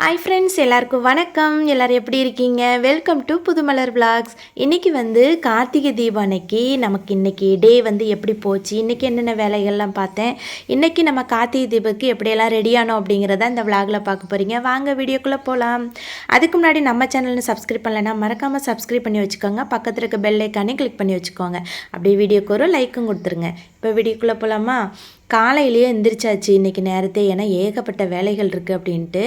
Hi friends எல்லாருக்கும் வணக்கம். எல்லோரும் எப்படி இருக்கீங்க? Welcome to Pudhumalar vlogs. இன்றைக்கி வந்து கார்த்திகை தீபம் அன்னைக்கு நமக்கு இன்றைக்கி டே வந்து எப்படி போச்சு? இன்றைக்கி என்னென்ன வேலைகள்லாம் பார்த்தேன்? இன்றைக்கி நம்ம கார்த்திகை தீபக்கு எப்படியெல்லாம் ரெடியானோம் அப்படிங்கிறத இந்த விளாகில் பார்க்க போகிறீங்க வாங்க வீடியோக்குள்ளே போகலாம் அதுக்கு முன்னாடி நம்ம சேனலில் சப்ஸ்கிரைப் பண்ணலைன்னா மறக்காமல் சப்ஸ்கிரைப் பண்ணி வச்சுக்கோங்க. பக்கத்தில் இருக்க பெல் ஐக்கானே கிளிக் பண்ணி வச்சுக்கோங்க. அப்படியே வீடியோக்கு ஒரு லைக்கும் கொடுத்துருங்க. இப்போ வீடியோக்குள்ளே போகலாமா காலையிலேயே எந்திரிச்சாச்சு. இன்றைக்கி நேரத்தே ஏன்னா ஏகப்பட்ட வேலைகள் இருக்குது அப்படின்ட்டு.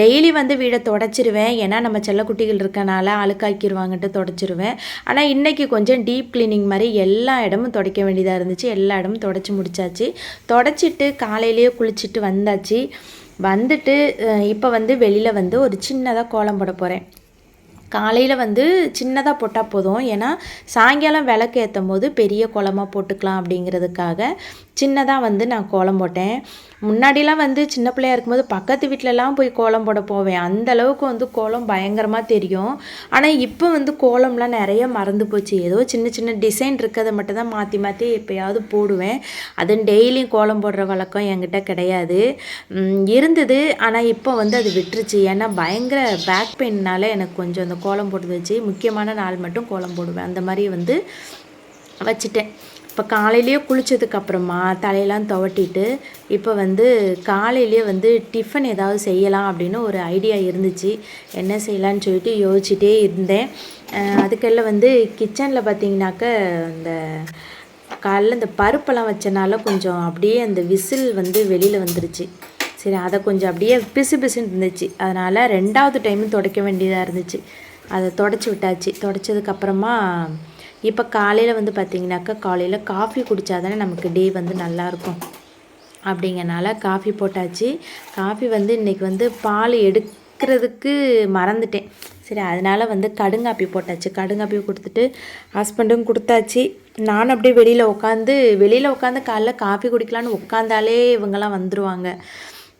டெய்லி வந்து வீடை தொடச்சிருவேன். ஏன்னா நம்ம செல்லக்குட்டிகள் இருக்கனால அழுக்காக்கிடுவாங்கன்ட்டு தொடச்சிருவேன். ஆனால் இன்றைக்கி கொஞ்சம் டீப் கிளீனிங் மாதிரி எல்லா இடமும் துடைக்க வேண்டியதாக இருந்துச்சு. எல்லா இடமும் தொடச்சி முடிச்சாச்சு. தொடச்சிட்டு காலையிலேயே குளிச்சுட்டு வந்தாச்சு. வந்துட்டு இப்போ வந்து வெளியில் வந்து ஒரு சின்னதாக கோலம் போட போகிறேன் காலையில் வந்து சின்னதாக போட்டால் போதும். ஏன்னா சாயங்காலம் விளக்கு ஏற்றும் போது பெரிய கோலமாக போட்டுக்கலாம் அப்படிங்கிறதுக்காக சின்னதாக வந்து நான் கோலம் போட்டேன். முன்னாடிலாம் வந்து சின்ன பிள்ளையா இருக்கும்போது பக்கத்து வீட்டிலலாம் போய் கோலம் போட போவேன். அந்த அளவுக்கு வந்து கோலம் பயங்கரமாக தெரியும். ஆனால் இப்போ வந்து கோலம்லாம் நிறைய மறந்து போச்சு. ஏதோ சின்ன சின்ன டிசைன் இருக்கிறத மட்டும் தான் மாற்றி மாற்றி எப்போயாவது போடுவேன். அதுவும் டெய்லியும் கோலம் போடுற வழக்கம் என்கிட்ட கிடையாது. இருந்தது. ஆனால் இப்போ வந்து அது விட்டுருச்சு. ஏன்னா பயங்கர பேக் பெயின்னால எனக்கு கொஞ்சம் அந்த கோலம் போட்டு வச்சு முக்கியமான நாள் மட்டும் கோலம் போடுவேன். அந்த மாதிரி வந்து வச்சுட்டேன். இப்போ காலையிலேயே குளிச்சதுக்கு அப்புறமா தலையெல்லாம் துவட்டிட்டு இப்போ வந்து காலையிலேயே வந்து டிஃபன் ஏதாவது செய்யலாம் அப்படின்னு ஒரு ஐடியா இருந்துச்சு. என்ன செய்யலான்னு சொல்லிட்டு யோசிச்சுட்டே இருந்தேன். அதுக்கெல்லாம் வந்து கிச்சனில் பார்த்தீங்கன்னாக்க இந்த காலைல இந்த பருப்பெல்லாம் வச்சனால கொஞ்சம் அப்படியே அந்த விசில் வந்து வெளியில் வந்துருச்சு. சரி அதை கொஞ்சம் அப்படியே பிசு பிசுன்னு இருந்துச்சு. அதனால் ரெண்டாவது டைமும் துடைக்க வேண்டியதாக இருந்துச்சு. அதை தொடச்சி விட்டாச்சு. தொடச்சதுக்கப்புறமா இப்போ காலையில் வந்து பார்த்திங்கனாக்கா காலையில் காஃபி குடித்தா தானே நமக்கு டே வந்து நல்லாயிருக்கும். அப்படிங்கனால காஃபி போட்டாச்சு. காஃபி வந்து இன்றைக்கி வந்து பால் எடுக்கிறதுக்கு மறந்துட்டேன். சரி அதனால் வந்து கடுங்காப்பி போட்டாச்சு. கடுங்காப்பி கொடுத்துட்டு ஹஸ்பண்டும் கொடுத்தாச்சு. நானும் அப்படியே வெளியில் உட்காந்து வெளியில் உட்காந்து காலைல காஃபி குடிக்கலான்னு உட்காந்தாலே இவங்கெல்லாம் வந்துடுவாங்க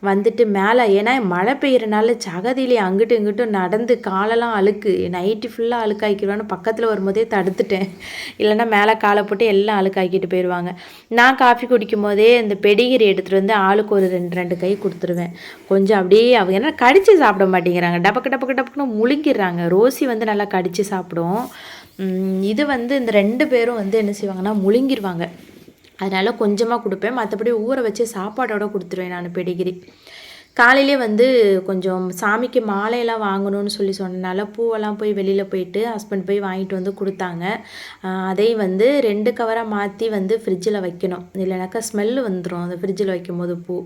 வந்துட்டு மேலே ஏன்னா மழை பெய்யறனால சகதியிலே அங்கிட்டும் இங்கிட்டும் நடந்து காலெல்லாம் அழுக்கு. நைட்டு ஃபுல்லாக அழுக்காக்கிடுவான்னு பக்கத்தில் வரும்போதே தடுத்துட்டேன். இல்லைன்னா மேலே காலை போட்டு எல்லாம் அழுக்காக்கிட்டு போயிடுவாங்க நான் காஃபி குடிக்கும் போதே இந்த பெடிகிரி எடுத்துகிட்டு வந்து ஆளுக்கு ஒரு ரெண்டு ரெண்டு கை கொடுத்துருவேன். கொஞ்சம் அப்படியே அவங்க என்ன கடித்து சாப்பிட மாட்டேங்கிறாங்க. டபக்கு டபக்கு டபக்குன்னு முழுங்கிடுறாங்க. ரோசி வந்து நல்லா கடித்து சாப்பிடும். இது வந்து இந்த ரெண்டு பேரும் வந்து என்ன செய்வாங்கன்னா முழுங்கிடுவாங்க அதனால் கொஞ்சமாக கொடுப்பேன். மற்றபடி ஊற வச்சு சாப்பாடோட கொடுத்துருவேன் நான் பெடிகிரி. காலையிலே வந்து கொஞ்சம் சாமிக்கு மாலையெல்லாம் வாங்கணும்னு சொல்லி சொன்னனால பூவெல்லாம் போய் வெளியில் போயிட்டு ஹஸ்பண்ட் போய் வாங்கிட்டு வந்து கொடுத்தாங்க. அதை அதையும் வந்து ரெண்டு கவராக மாற்றி வந்து ஃப்ரிட்ஜில் வைக்கணும். இல்லைனாக்கா ஸ்மெல்லு வந்துடும் அந்த ஃப்ரிட்ஜில் வைக்கும் போது பூ.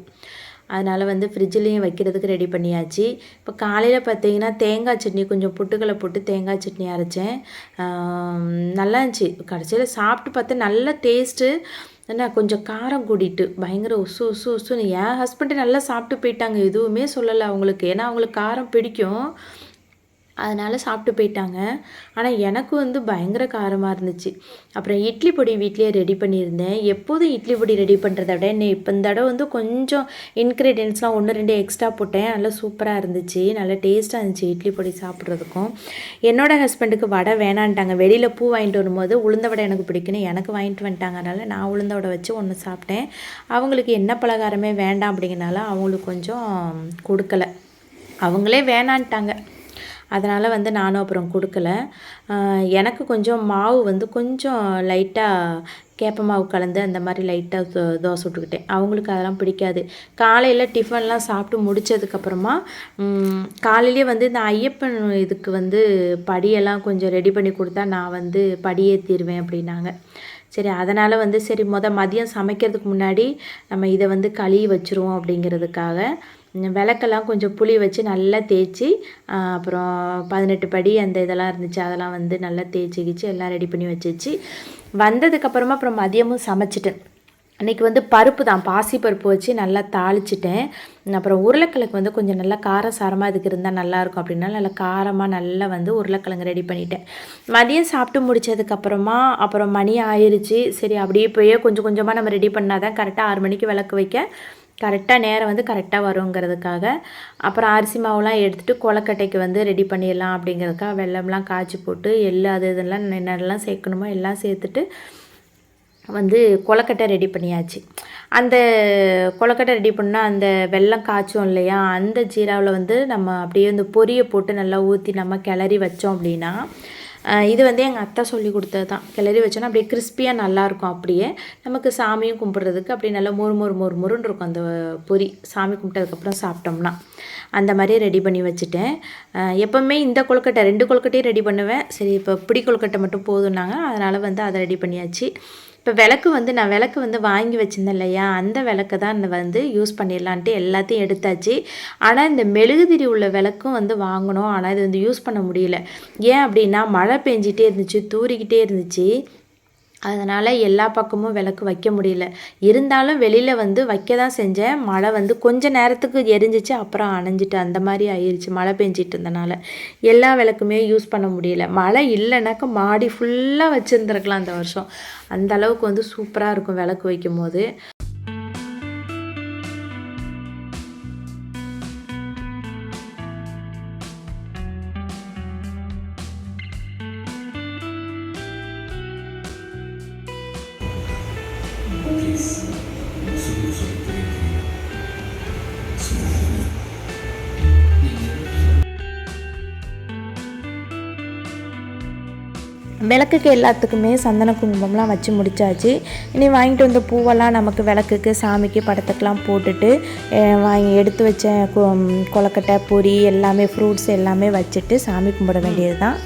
அதனால் வந்து ஃப்ரிட்ஜ்லேயும் வைக்கிறதுக்கு ரெடி பண்ணியாச்சு. இப்போ காலையில் பார்த்தீங்கன்னா தேங்காய் சட்னி கொஞ்சம் புட்டுக்களை போட்டு தேங்காய் சட்னி அரைச்சேன். நல்லா இருந்துச்சு. கடைசியில் சாப்பிட்டு பார்த்து நல்ல டேஸ்ட்டு என்ன கொஞ்சம் காரம் கூடிட்டு பயங்கர ஒசு உசு உசுன்னு என் ஹஸ்பண்டு நல்லா சாப்பிட்டு போயிட்டாங்க. எதுவுமே சொல்லலை அவங்களுக்கு. ஏன்னா அவங்களுக்கு காரம் பிடிக்கும். அதனால் சாப்பிட்டு போயிட்டாங்க. ஆனால் எனக்கு வந்து பயங்கர காரமாக இருந்துச்சு. அப்புறம் இட்லி பொடி வீட்லேயே ரெடி பண்ணியிருந்தேன். எப்போதும் இட்லி பொடி ரெடி பண்ணுறத விட என்ன இப்போ இந்த தடவை வந்து கொஞ்சம் இன்க்ரீடியன்ஸ்லாம் ஒன்று ரெண்டு எக்ஸ்ட்ரா போட்டேன். நல்லா சூப்பராக இருந்துச்சு. நல்லா டேஸ்ட்டாக இருந்துச்சு இட்லி பொடி சாப்பிட்றதுக்கும். என்னோட ஹஸ்பண்டுக்கு வடை வேணான்ட்டாங்க. வெளியில் பூ வாங்கிட்டு வரும்போது உளுந்த வடை எனக்கு பிடிக்குன்னு எனக்கு வாங்கிட்டு வந்துட்டாங்க. அதனால் நான் உளுந்த வடை வச்சு ஒன்று சாப்பிட்டேன். அவங்களுக்கு என்ன பலகாரமே வேண்டாம் அப்படிங்கிறனால அவங்களுக்கு கொஞ்சம் கொடுக்கல. அவங்களே வேணான்ட்டாங்க. அதனால் வந்து நானும் அப்புறம் கொடுக்கல. எனக்கு கொஞ்சம் மாவு வந்து கொஞ்சம் லைட்டாக கேப்ப மாவு கலந்து அந்த மாதிரி லைட்டாக தோ தோசை விட்டுக்கிட்டேன். அவங்களுக்கு அதெல்லாம் பிடிக்காது. காலையில் டிஃபன்லாம் சாப்பிட்டு முடிச்சதுக்கப்புறமா காலையிலேயே வந்து இந்த ஐயப்பன் இதுக்கு வந்து படியெல்லாம் கொஞ்சம் ரெடி பண்ணி கொடுத்தா நான் வந்து படியேற்றிடுவேன் அப்படின்னாங்க. சரி அதனால் வந்து சரி மொதல் மதியம் சமைக்கிறதுக்கு முன்னாடி நம்ம இதை வந்து கழுவி வச்சுருவோம் அப்படிங்கிறதுக்காக விளக்கெல்லாம் கொஞ்சம் புளி வச்சு நல்லா தேய்ச்சி அப்புறம் பதினெட்டு படி அந்த இதெல்லாம் இருந்துச்சு அதெல்லாம் வந்து நல்லா தேய்ச்சி கிச்சு எல்லாம் ரெடி பண்ணி வச்சிச்சு. வந்ததுக்கப்புறமா அப்புறம் மதியமும் சமைச்சிட்டேன். அன்றைக்கி வந்து பருப்பு தான் பாசி பருப்பு வச்சு நல்லா தாளிச்சிட்டேன். அப்புறம் உருளைக்கிழங்கு வந்து கொஞ்சம் நல்லா காரசாரமாக இதுக்கு இருந்தால் நல்லாயிருக்கும் அப்படின்னா நல்லா காரமாக நல்லா வந்து உருளைக்கிழங்கு ரெடி பண்ணிட்டேன். மதியம் சாப்பிட்டு முடிச்சதுக்கப்புறமா அப்புறம் மணி ஆயிடுச்சு சரி அப்படியே போய் கொஞ்சம் கொஞ்சமாக நம்ம ரெடி பண்ணால் தான் கரெக்டாக ஆறு மணிக்கு விளக்கு வைக்க கரெக்டாக நேரம் வந்து கரெக்டாக வருங்கிறதுக்காக. அப்புறம் அரிசி மாவுலாம் எடுத்துகிட்டு கொலக்கட்டைக்கு வந்து ரெடி பண்ணிடலாம் அப்படிங்கிறதுக்காக வெல்லம்லாம் காய்ச்சி போட்டு எள்ளு அது இதெல்லாம் என்னெல்லாம் சேர்க்கணுமோ எல்லாம் சேர்த்துட்டு வந்து கொலக்கட்டை ரெடி பண்ணியாச்சு. அந்த கொலக்கட்டை ரெடி பண்ணால் அந்த வெல்லம் காய்ச்சோம் இல்லையா? அந்த ஜீராவில் வந்து நம்ம அப்படியே இந்த பொரியை போட்டு நல்லா ஊற்றி நம்ம கிளறி வச்சோம் அப்படின்னா இது வந்து எங்கள் அத்தை சொல்லி கொடுத்தது தான் கிளறி வச்சோன்னா அப்படியே கிறிஸ்பியாக நல்லாயிருக்கும் அப்படியே. நமக்கு சாமியும் கும்பிட்றதுக்கு அப்படியே நல்லா மொறு மொறு மொறு மொறுன்னு இருக்கும் அந்த பொரி. சாமி கும்பிட்டதுக்கப்புறம் சாப்பிட்டோம்னா. அந்த மாதிரியே ரெடி பண்ணி வச்சுட்டேன். எப்போவுமே இந்த கொழுக்கட்டை ரெண்டு கொழுக்கட்டையும் ரெடி பண்ணுவேன். சரி இப்போ பிடி கொழுக்கட்டை மட்டும் போதும்னாங்க. அதனால் வந்து அதை ரெடி பண்ணியாச்சு. இப்போ விளக்கு வந்து நான் விளக்கு வந்து வாங்கி வச்சிருந்தேன் இல்லையா? அந்த விளக்கை தான் வந்து யூஸ் பண்ணிடலான்ட்டு எல்லாத்தையும் எடுத்தாச்சு. ஆனால் இந்த மெழுகுதிரி உள்ள விளக்கும் வந்து வாங்கணும். ஆனால் இது வந்து யூஸ் பண்ண முடியல. ஏன் அப்படின்னா மழை பெஞ்சிட்டே இருந்துச்சு தூறிக்கிட்டே இருந்துச்சு. அதனால் எல்லா பக்கமும் விளக்கு வைக்க முடியல. இருந்தாலும் வெளியில் வந்து வைக்க தான் செஞ்சேன். மழை வந்து கொஞ்ச நேரத்துக்கு எரிஞ்சிச்சு அப்புறம் அணைஞ்சிட்டு அந்த மாதிரி ஆயிடுச்சு மழை பெஞ்சிட்டு இருந்தனால. எல்லா விளக்குமே யூஸ் பண்ண முடியல. மழை இல்லைனாக்கா மாடி ஃபுல்லாக வச்சுருந்துருக்கலாம் அந்த வருஷம். அந்த அளவுக்கு வந்து சூப்பராக இருக்கும் விளக்கு வைக்கும் போது விளக்குக்கு எல்லாத்துக்குமே சந்தன குங்குமம்லாம் வச்சு முடிச்சாச்சு. இனி வாங்கிட்டு வந்த பூவெல்லாம் நமக்கு விளக்குக்கு சாமிக்கு படத்துக்கெலாம் போட்டுட்டு வாங்கி எடுத்து வச்ச கு கொழுக்கட்டை பொரி எல்லாமே ஃப்ரூட்ஸ் எல்லாமே வச்சுட்டு சாமி கும்பிட வேண்டியது தான்